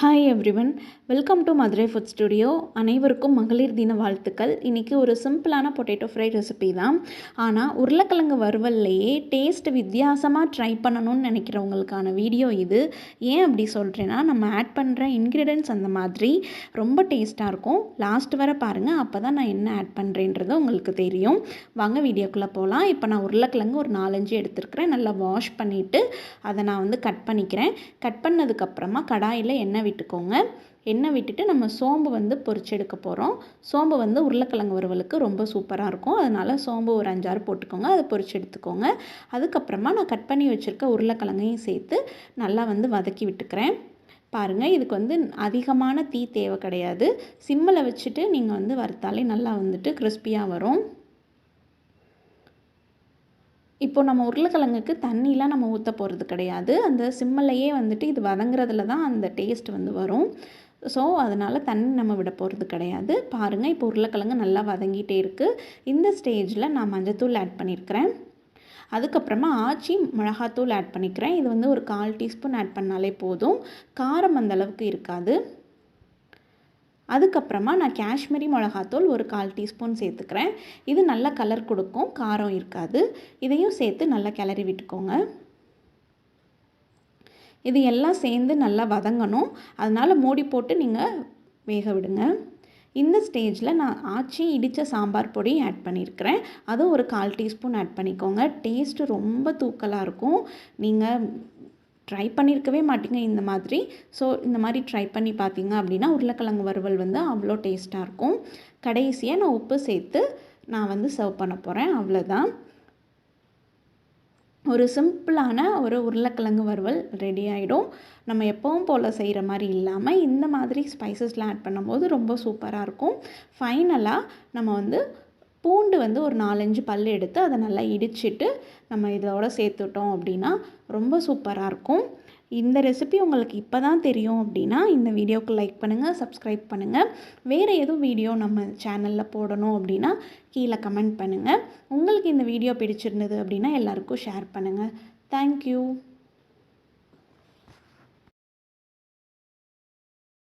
Hi everyone welcome to Madurai food studio அனைவருக்கும் மகளிர் தின வாழ்த்துக்கள். இன்றைக்கி ஒரு சிம்பிளான பொட்டேட்டோ ஃப்ரை ரெசிபி தான். ஆனால் உருளைக்கிழங்கு வறுவல்லையே டேஸ்ட் வித்தியாசமாக ட்ரை பண்ணணும்னு நினைக்கிறவங்களுக்கான வீடியோ இது. ஏன் அப்படி சொல்கிறேன்னா நம்ம ஆட் பண்ணுற இன்க்ரீடியன்ஸ் அந்த மாதிரி ரொம்ப டேஸ்ட்டாக இருக்கும். லாஸ்ட் வர பாருங்கள் அப்போ தான் நான் என்ன ஆட் பண்ணுறேன்றது உங்களுக்கு தெரியும். வாங்க வீடியோக்குள்ளே போகலாம் இப்போ நான் உருளைக்கிழங்கு ஒரு நாலஞ்சு எடுத்துருக்கிறேன். நல்லா வாஷ் பண்ணிவிட்டு அதை நான் வந்து கட் பண்ணிக்கிறேன். கட் பண்ணதுக்கப்புறமா கடாயில் எண்ணெய் விட்டுக்கோங்க. எண்ணெய் விட்டுட்டு நம்ம சோம்பு வந்து பொரிச்செடுக்க போகிறோம் சோம்பு வந்து உருளைக்கிழங்கு வறுவலுக்கு ரொம்ப சூப்பராக இருக்கும். அதனால் சோம்பு ஒரு அஞ்சாறு போட்டுக்கோங்க. அதை பொரிச்சு எடுத்துக்கோங்க. அதுக்கப்புறமா நான் கட் பண்ணி வச்சுருக்க உருளைக்கிழங்கையும் சேர்த்து நல்லா வந்து வதக்கி விட்டுக்கிறேன். பாருங்கள் இதுக்கு வந்து அதிகமான தீ தேவை கிடையாது. சிம்மில் வச்சுட்டு நீங்கள் வந்து வறுத்தாலே நல்லா வந்துட்டு கிறிஸ்பியாக வரும். இப்போ நம்ம உருளைக்கிழங்குக்கு தண்ணிலாம் நம்ம ஊற்ற போகிறது கிடையாது. அந்த சிம்மலையே வந்துட்டு இது வதங்குறதுல தான் அந்த டேஸ்ட் வந்து வரும். ஸோ அதனால் தண்ணி நம்ம விட போகிறது கிடையாது. பாருங்கள் இப்போ உருளைக்கிழங்கு நல்லா வதங்கிட்டே இருக்குது இந்த ஸ்டேஜில் நான் மஞ்சத்தூள் ஆட் பண்ணியிருக்கிறேன் அதுக்கப்புறமா ஆச்சி மிளகாத்தூள் ஆட் பண்ணிக்கிறேன். இது வந்து ஒரு கால் டீஸ்பூன் ஆட் பண்ணாலே போதும். காரம் அந்த அளவுக்கு இருக்காது. அதுக்கப்புறமா நான் காஷ்மீரி மிளகாத்தூள் ஒரு கால் டீஸ்பூன் சேர்த்துக்கிறேன். இது நல்ல கலர் கொடுக்கும் காரம் இருக்காது. இதையும் சேர்த்து நல்லா கிளறி விட்டுக்கோங்க. இது எல்லாம் சேர்ந்து நல்லா வதங்கணும். அதனால் மூடி போட்டு நீங்கள் வேக விடுங்க. இந்த ஸ்டேஜில் நான் ஆச்சி இடித்த சாம்பார் பொடி ஆட் பண்ணியிருக்கிறேன் அதுவும் ஒரு கால் டீஸ்பூன் ஆட் பண்ணிக்கோங்க. டேஸ்ட்டு ரொம்ப தூக்கலாக இருக்கும். நீங்கள் ட்ரை பண்ணியிருக்கவே மாட்டிங்க இந்த மாதிரி. ஸோ இந்த மாதிரி ட்ரை பண்ணி பார்த்தீங்க அப்படின்னா உருளைக்கிழங்கு வறுவல் வந்து அவ்வளோ டேஸ்ட்டாக இருக்கும். கடைசியாக நான் உப்பு சேர்த்து நான் வந்து சர்வ் பண்ண போகிறேன் அவ்வளோதான் ஒரு சிம்பிளான ஒரு உருளைக்கிழங்கு வறுவல் ரெடி ஆகிடும் நம்ம எப்பவும் போல் செய்கிற மாதிரி இல்லாமல் இந்த மாதிரி ஸ்பைசஸ்லாம் ஆட் பண்ணும்போது ரொம்ப சூப்பராக இருக்கும். ஃபைனலாக நம்ம வந்து பூண்டு வந்து ஒரு நாலஞ்சு பல் எடுத்து அதை நல்லா இடிச்சிட்டு நம்ம இதோட சேர்த்துட்டோம் அப்படின்னா ரொம்ப சூப்பராக இருக்கும். இந்த ரெசிபி உங்களுக்கு இப்போ தான் தெரியும் அப்படின்னா இந்த வீடியோவுக்கு லைக் பண்ணுங்கள் சப்ஸ்கிரைப் பண்ணுங்கள் வேறு எதுவும் வீடியோ நம்ம சேனலில் போடணும் அப்படின்னா கீழே கமெண்ட் பண்ணுங்கள் உங்களுக்கு இந்த வீடியோ பிடிச்சிருந்தது அப்படின்னா எல்லாருக்கும் ஷேர் பண்ணுங்கள் தேங்க்யூ